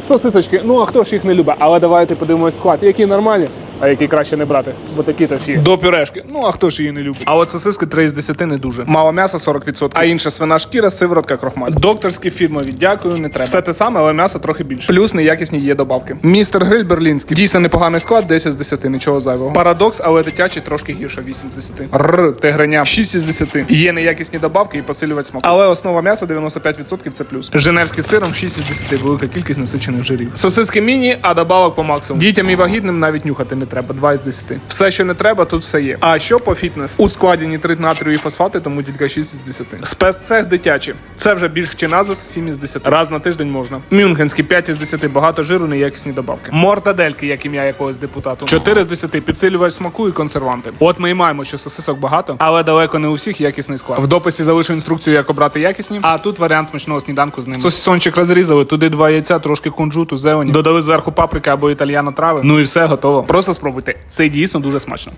Сосисочки, ну а хто ж їх не любить? Але давайте подивимось склад, які нормальні, а які краще не брати, бо такі теж є. До пюрешки. Ну а хто ж її не любить? А от сосиски 3 з 10 не дуже. Мало м'яса 40%, а інша свина шкіра, сиворотка, крохмаль. Докторські фірмові, дякую, не треба. Все те саме, але м'яса трохи більше. Плюс неякісні є добавки. Містер Гриль берлінський. Дійсно непоганий склад, 10 з 10, нічого зайвого. Парадокс, але дитячий трошки гірше, 8 з 10. Рр, тигреня, 6 із 10. Є неякісні добавки і посилювач смаку. Але основа м'яса 95% це плюс. Женевський сиром 6 із 10, велика кількість насичених жирів. Сосиски міні, а добавок по максимуму. Дітям і вагітним навіть нюхати не треба, 2 із 10. Все, що не треба, тут все є. А що по фітнес? У складі нітрит натрію і фосфати, тому тільки 6 із 10. Спеццех дитячий. Це вже більш чиназис 7 із 10. Раз на тиждень можна. Мюнхенський 5 із 10, багато жиру, неякісні добавки. Мортадельки, як ім'я якогось депутату. 4 з 10, підсилювач смаку і консерванти. От ми і маємо, що сосисок багато, але далеко не у всіх якісний склад. В дописі залишу інструкцію, як обрати якісні, а тут варіант смачного сніданку з ними. Сосисончик розрізали, туди два яйця, трошки кунжуту, зелені, додали зверху паприка або італьяно трави. Ну і все готово. Просто спробуйте. Це дійсно дуже смачно.